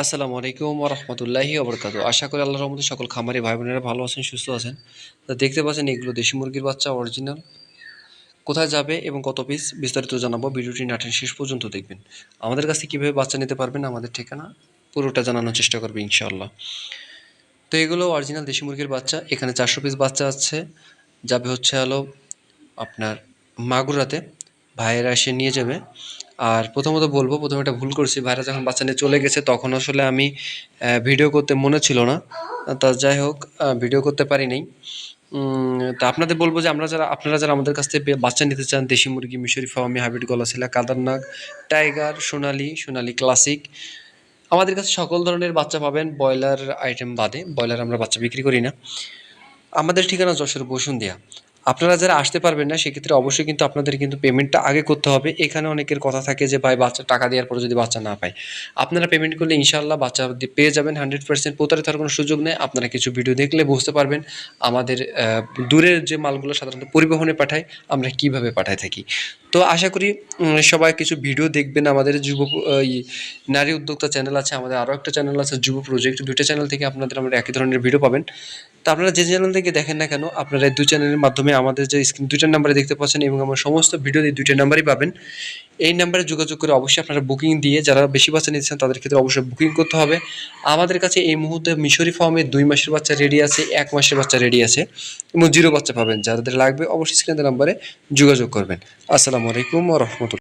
আসসালামু আলাইকুম রহমতুল্লাহি ওবরকাত। আশা করি আল্লাহর রহমতে সকল খামারি ভাই বোনেরা ভালো আছেন, সুস্থ আছেন। তো দেখতে পাচ্ছেন এগুলো দেশি মুরগির বাচ্চা অরিজিনাল কোথায় যাবে এবং কত পিস বিস্তারিত জানাব, ভিডিওটি নাটেন শেষ পর্যন্ত দেখবেন। আমাদের কাছে কীভাবে বাচ্চা নিতে পারবেন আমাদের ঠিকানা পুরোটা জানানোর চেষ্টা করবে ইনশাআল্লাহ। তো এগুলো অরিজিনাল দেশি মুরগির বাচ্চা, এখানে চারশো পিস বাচ্চা আছে। যাবে হচ্ছে হলো আপনার মাগুরাতে। ভাইয়েরা এসে নিয়ে যাবে। আর প্রথমত বলব, প্রথমে একটা ভুল করছি। ভাইরা যখন বাচ্চা নিয়ে চলে গেছে, তখন আসলে আমি ভিডিও করতে মনে ছিল না। তা যাই হোক ভিডিও করতে পারি নাই। তা আপনাদের বলব যে আমরা যারা, আপনারা যারা আমাদের কাছ থেকে বাচ্চা নিতে চান, দেশি মুরগি, মিশরি ফার্মি হাইব্রিড গলাশিলা কাদারনাগ, টাইগার, সোনালি সোনালি ক্লাসিক আমাদের কাছে সকল ধরনের বাচ্চা পাবেন, ব্রয়লার আইটেম বাদে। ব্রয়লার আমরা বাচ্চা বিক্রি করি না। আমাদের ঠিকানা যশোর বসুন্ধিয়া। আপনারা যারা আসতে পারবেন না, সেক্ষেত্রে অবশ্যই কিন্তু আপনাদের কিন্তু পেমেন্টটা আগে করতে হবে। এখানে অনেকের কথা থাকে যে, ভাই, বাচ্চা, টাকা দেওয়ার পরে যদি বাচ্চা না পায়। আপনারা পেমেন্ট করলে ইনশাল্লাহ বাচ্চা পেয়ে যাবেন হান্ড্রেড পার্সেন্ট প্রতারিত হওয়ার কোনো সুযোগ নেই। আপনারা কিছু ভিডিও দেখলে বুঝতে পারবেন আমাদের দূরের যে মালগুলো সাধারণত পরিবহনে পাঠায়, আমরা কীভাবে পাঠাই থাকি। তো আশা করি সবাই কিছু ভিডিও দেখবেন। আমাদের যুব নারী উদ্যোক্তা চ্যানেল আছে, আমাদের আরও একটা চ্যানেল আছে, যুব প্রজেক্ট দুইটা চ্যানেল থেকে আপনাদের আমরা একই ধরনের ভিডিও পাবেন। তো আপনারা যে চ্যানেল থেকে দেখেন না কেন, আপনারা এই দুই চ্যানেলের মাধ্যমে আমাদের যে স্ক্রিন দুইটা নাম্বারে দেখতে পাচ্ছেন এবং আমার সমস্ত ভিডিও এই দুইটা নাম্বারই পাবেন। এই নাম্বারে যোগাযোগ করে অবশ্যই আপনারা বুকিং দিয়ে যারা বেশি বাচ্চা নিচ্ছেন তাদের ক্ষেত্রে অবশ্যই বুকিং করতে হবে। আমাদের কাছে এই মুহূর্তে মিশরি ফার্মে দুই মাসের বাচ্চা রেডি আছে, এক মাসের বাচ্চা রেডি আছে এবং জিরো বাচ্চা পাবেন। যাদের লাগবে অবশ্যই স্ক্রিনের নাম্বারে যোগাযোগ করবেন। আসসালামু আলাইকুম রহমতুল্লাহ।